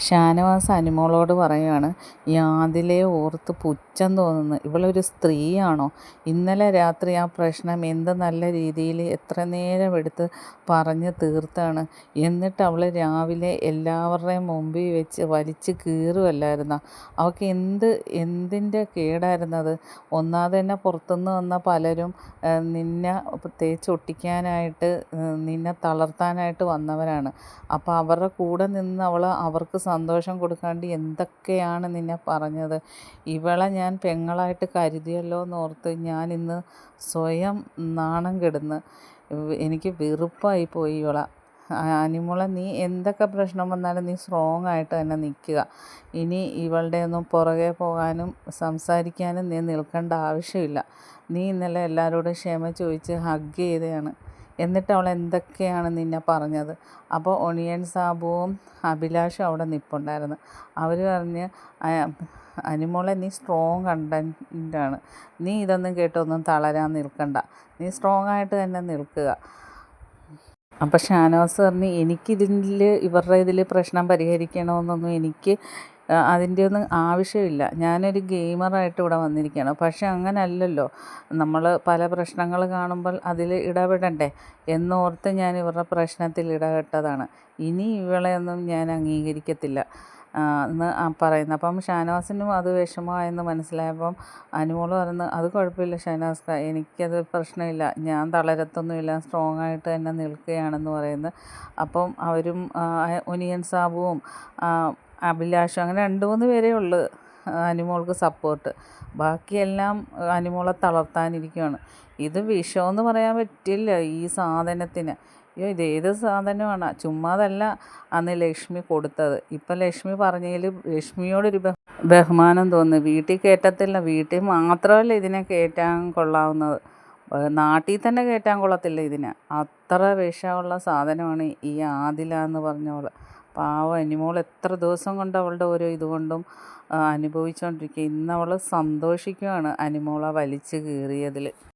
ഷാനവാസ് അനുമോളോട് പറയുകയാണ് ഓർത്ത് ഓർത്ത് പുച്ഛം തോന്നുന്നു ഇവളൊരു സ്ത്രീയാണോ? ഇന്നലെ രാത്രി ആ പ്രശ്നം എന്ത് നല്ല രീതിയിൽ എത്ര നേരം എടുത്ത് പറഞ്ഞ് തീർത്താണ്. എന്നിട്ട് അവൾ രാവിലെ എല്ലാവരുടെയും മുമ്പിൽ വെച്ച് വലിച്ച് കീറുമല്ലായിരുന്നോ അവൾക്ക് എന്ത് എന്തിന്റെ കേടായിരുന്നത്? ഒന്നാമത് തന്നെ പുറത്തുനിന്ന് വന്ന പലരും നിന്നെ തേച്ചൊട്ടിക്കാനായിട്ട് നിന്നെ തളർത്താനായിട്ട് വന്നവരാണ്. അപ്പോൾ അവരുടെ കൂടെ നിന്ന് അവൾ അവർക്ക് സന്തോഷം കൊടുക്കാണ്ട് എന്തൊക്കെയാണ് നിന്നെ പറഞ്ഞത്? ഇവളെ ഞാൻ പെങ്ങളായിട്ട് കരുതിയല്ലോ ഞാൻ ഇന്ന് സ്വയം നാണം കെടുന്ന് എനിക്ക് വെറുപ്പായി പോയി ഇവളെ. അനിമോളെ നീ എന്തൊക്കെ പ്രശ്നം വന്നാലും നീ സ്ട്രോങ് ആയിട്ട് തന്നെ നിൽക്കുക. ഇനി ഇവളുടെ ഒന്നും പുറകെ പോകാനും സംസാരിക്കാനും നീ നിൽക്കേണ്ട ആവശ്യമില്ല. നീ ഇന്നലെ എല്ലാവരോടും ക്ഷമ ചോദിച്ച് ഹഗ് ചെയ്തതാണ്. എന്നിട്ട് അവൾ എന്തൊക്കെയാണ് നിന്നെ പറഞ്ഞത്? അപ്പോൾ ഒണിയൻ സാബുവും അഭിലാഷും അവിടെ നിൽപ്പുണ്ടായിരുന്നു അവർ പറഞ്ഞ് അനുമോളെ നീ സ്ട്രോങ് കണ്ടന്റാണ് നീ ഇതൊന്നും കേട്ടൊന്നും തളരാൻ നിൽക്കണ്ട. നീ സ്ട്രോങ് ആയിട്ട് തന്നെ നിൽക്കുക. അപ്പോൾ ഷാനവാസ് പറഞ്ഞ് എനിക്കിതിൽ ഇവരുടെ ഇതിൽ പ്രശ്നം പരിഹരിക്കണമെന്നൊന്നും എനിക്ക് അതിന്റെ ഒന്നും ആവശ്യമില്ല. ഞാനൊരു ഗെയിമറായിട്ട് ഇവിടെ വന്നിരിക്കുകയാണ്. പക്ഷേ അങ്ങനെ അല്ലല്ലോ നമ്മൾ പല പ്രശ്നങ്ങൾ കാണുമ്പോൾ അതിൽ ഇടപെടണ്ടേ? എന്നോർത്ത് ഞാൻ ഇവരുടെ പ്രശ്നത്തിൽ ഇടപെട്ടതാണ്. ഇനി ഇവളെയൊന്നും ഞാൻ അംഗീകരിക്കത്തില്ല. എന്ന് പറയുന്നത് അപ്പം ഷാനവാസിനും അത് വിഷമമായെന്ന് മനസ്സിലായപ്പം അനുമോൾ പറയുന്നത് അത് കുഴപ്പമില്ല ഷാനവാസ് എനിക്കത് പ്രശ്നമില്ല. ഞാൻ തളരത്തൊന്നുമില്ല. സ്ട്രോങ് ആയിട്ട് തന്നെ നിൽക്കുകയാണെന്ന് പറയുന്നത് അപ്പം അവരും ഒനിയൻ സാബുവും അഭിലാഷും അങ്ങനെ രണ്ട് മൂന്ന് പേരേ ഉള്ളൂ അനിമോൾക്ക് സപ്പോർട്ട് ബാക്കിയെല്ലാം അനുമോളെ തളർത്താനിരിക്കുകയാണ് ഇത് വിഷമെന്ന് പറയാൻ പറ്റില്ല ഈ സാധനത്തിന്. അയ്യോ ഇതേത് സാധനമാണ്? ചുമ്മാതല്ല അന്ന് ലക്ഷ്മി കൊടുത്തത്. ഇപ്പം ലക്ഷ്മി പറഞ്ഞതിൽ ലക്ഷ്മിയോടൊരു ബഹുമാനം തോന്നുന്നു. വീട്ടിൽ കയറ്റത്തില്ല വീട്ടിൽ മാത്രമല്ല ഇതിനെ കയറ്റാൻ കൊള്ളാവുന്നത്. നാട്ടിൽ തന്നെ കയറ്റാൻ കൊള്ളത്തില്ല ഇതിനെ. അത്ര വിഷമുള്ള സാധനമാണ് ഈ ആദില എന്ന് പറഞ്ഞവൾ പാവം അനിമോൾ എത്ര ദിവസം കൊണ്ട് അവളുടെ ഓരോ ഇതുകൊണ്ടും അനുഭവിച്ചുകൊണ്ടിരിക്കുക ഇന്ന് അവൾ സന്തോഷിക്കുകയാണ് അനിമോളെ വലിച്ചു കീറിയതിൽ